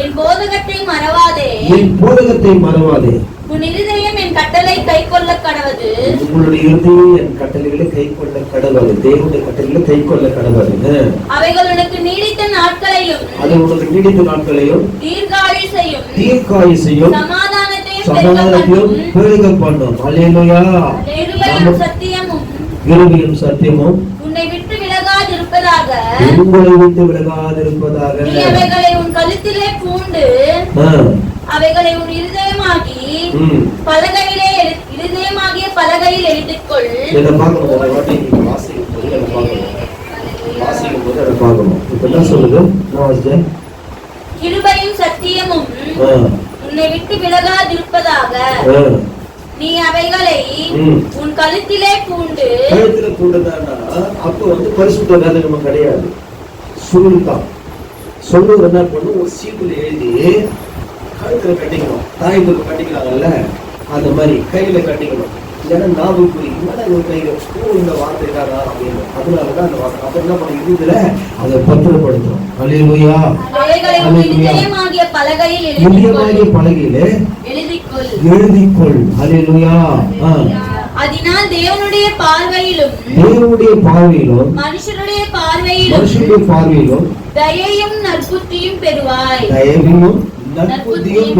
என் போதகத்தை மறவாதே. என் போதகத்தை மறவாதே. உன் இருதயம் என் கட்டளை கை கொள்ள கடவது. உங்களுடைய இறுதியில் என் கட்டளைகளை கை கொள்ள கடவுள் தேவனுடைய கட்டளைகளை கை கொள்ள கடவுள் அவைகள் உனக்கு நீடித்த நாட்களையும் அது உங்களுக்கு நீடித்த நாட்களையும் தீர்காயுசையும் தீர்க்காயுசையும் சமாதானத்தையும் சமாதானத்தையும் பண்ணும். அலையிலுயா சத்தியமும். கிருபியும் சத்தியமும். உன்னை விட்டு விலகாதிருப்பதாக உங்களை விட்டு விலகாதிருப்பதாக. நீ அவைகளை உன் கழுத்திலே பூண்டு அவைகளை உன் இருதயமாகி. பலகையிலே இருதயமாகிய பலகையில் எழுதிக்கொள். இதை பார்க்கணும் ஒரு வாட்டி நீங்க வாசிக்கும் போது அதை பார்க்கணும். வாசிக்கும் போது அதை பார்க்கணும். இப்ப என்ன சொல்லுது? நான் வாசிச்சேன் கிருபையும் சத்தியமும் உன்னை விட்டு விலகாதிருப்பதாக. நீ அவைகளை. உன் கழுத்திலே பூண்டு. கழுத்துல கூடுதானா அப்ப வந்து பரிசுத்த நம்ம கிடையாது. சுருள் தான் சொல்லுவது என்ன பண்ணும்? ஒரு சீப்புல எழுதி கழுத்துல கட்டிக்கணும். தாய்ப்புக்கு கட்டிக்கிறாங்கல்ல? அந்த மாதிரி கையில கட்டிக்கணும். ஏன்னா நாவு புரியும் இவன் ஓ இந்த வார்த்தை அப்படின்னு. அதனாலதான் அந்த வார்த்தை. அப்ப என்ன பண்ண இதுல அதை பத்திரப்படுத்தும் அலையிலுயா இருதயமாகிய பலகையில் எழுதிக்கொள். அலையிலுயா அதனால் தேவனுடைய பார்வையிலும் தேவனுடைய பார்வையிலும் மனுஷருடைய பார்வையிலும் மனுஷனுடைய பார்வையிலும் தயையும் நற்புத்தியும் பெறுவாய். தயவிலும் நற்புத்தியும்.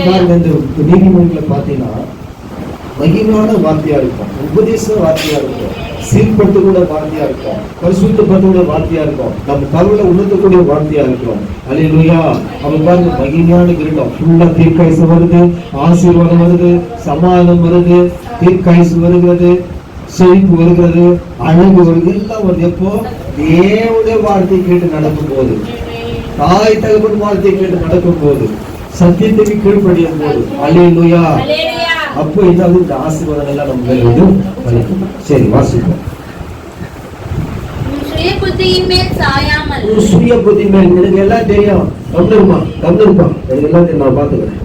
பாருங்க இந்த நீதிமன்றங்களை பார்த்தீங்கன்னா மகிமையான வார்த்தையா இருக்கும். உபதேச வார்த்தையா இருக்கும். சீர்படுத்தக்கூடிய வார்த்தையா இருக்கும். பரிசுத்தப்படுத்தக்கூடிய வார்த்தையா இருக்கும். நம்ம கருவில உணர்த்தக்கூடிய வார்த்தையா இருக்கும். அலையிலுயா அவன் பாருங்க மகிமையான கிரீடம். ஃபுல்லா தீர்க்காயசு வருது. ஆசீர்வாதம் வருது. சமாதானம் வருது. தீர்க்காயசு வருகிறது. செழிப்பு வருகிறது. அழகு வருது. எல்லாம் வருது. எப்போ? தேவனுடைய வார்த்தை கேட்டு நடக்கும் போது தாய் தகவல் வார்த்தை கேட்டு நடக்கும் போது சத்தியத்துக்கு கீழ்படியும் போது அலையிலுயா அப்போ ஏதாவது இந்த ஆசீர்வாதம் எல்லாம் நம்ம மேல வந்து வலிக்கும் சரி வாசிப்போம். சுய புத்தியின் மேல் சாயாமல். ஒரு சுய புத்தி மேல் எனக்கு எல்லாம் தெரியும். கம்னருமா கம்னருமா எனக்கு எல்லாம் தெரியும் நான் பாத்துக்கிறேன்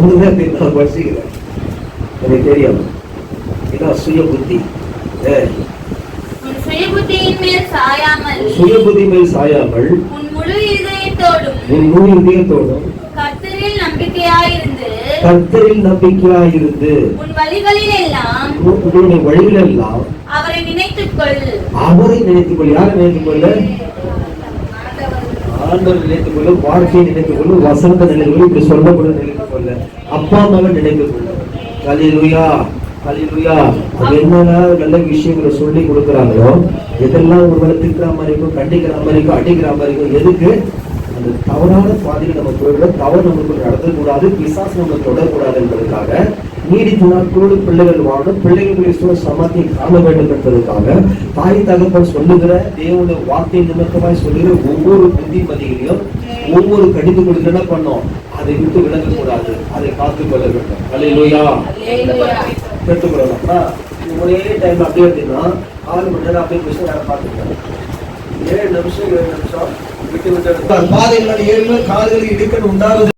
உனக்கு தான் தெரியும் நான் படிச்சுக்கிறேன் எனக்கு தெரியும். இதான் சுய புத்தி. சுய புத்தியின் மேல் சாயாமல். சுய புத்தி மேல் சாயாமல் உன் முழு இதயத்தோடும். உன் முழு இதயத்தோடும் கர்த்தரில் நம்பிக்கையாயிருந்து உன் வழிகளில் எல்லாம் உன்னுடைய வழிகளெல்லாம் அவரை நினைத்துக்கொள். அவரை நினைத்துக் கொள் யாரை நினைத்துக் கொள்ள ஆண்டவர் நினைத்துக் கொள்ள வாழ்க்கையை நினைத்துக் கொள்ள வசந்த நினைத்துக் கொள்ள இப்படி சொல்லப்படும் நினைத்துக் கொள்ள அப்பா அம்மாவை நினைத்துக் கொள்ள கலிலுயா கலிலுயா அது என்னன்னா நல்ல விஷயங்களை சொல்லி கொடுக்குறாங்களோ எதெல்லாம் ஒருவரை திட்டுற மாதிரி இருக்கும் கண்டிக்கிற மாதிரி இருக்கும் அடிக்கிற மாதிரி இருக்கும் எதுக்கு? அந்த தவறான பாதையில் நம்ம போயிடுறோம். தவறு நமக்கு நடத்தக்கூடாது பிசாசு நம்ம தொடக்கூடாது என்பதற்காக நீடித்த நாட்களோடு பிள்ளைகள் வாழணும். பிள்ளைகளுடைய சுய சமாத்தியை காண வேண்டும் என்பதற்காக தாய் தகப்பன் சொல்லுகிற தேவனுடைய வார்த்தை நிமித்தமாய் சொல்லுகிற ஒவ்வொரு புத்திமதிகளையும் ஒவ்வொரு கடிதங்களும் என்ன பண்ணோம்? அதை விட்டு விலகக்கூடாது. அதை காத்துக் கொள்ள வேண்டும். அல்லையா அல்லேலூயா. பெற்றுக்கொள்ளணும்னா ஒரே டைம் அப்படியே எடுத்தீங்கன்னா ஆறு மணி நேரம் அப்படியே மிஷின் நேரம் பார்த்துக்கலாம். ஏழு நிமிஷம் ஏழு நிமிஷம். விட்டு விட்டு பாதையில் ஏழு கால்கள் இடுக்கணும் உண்டாவது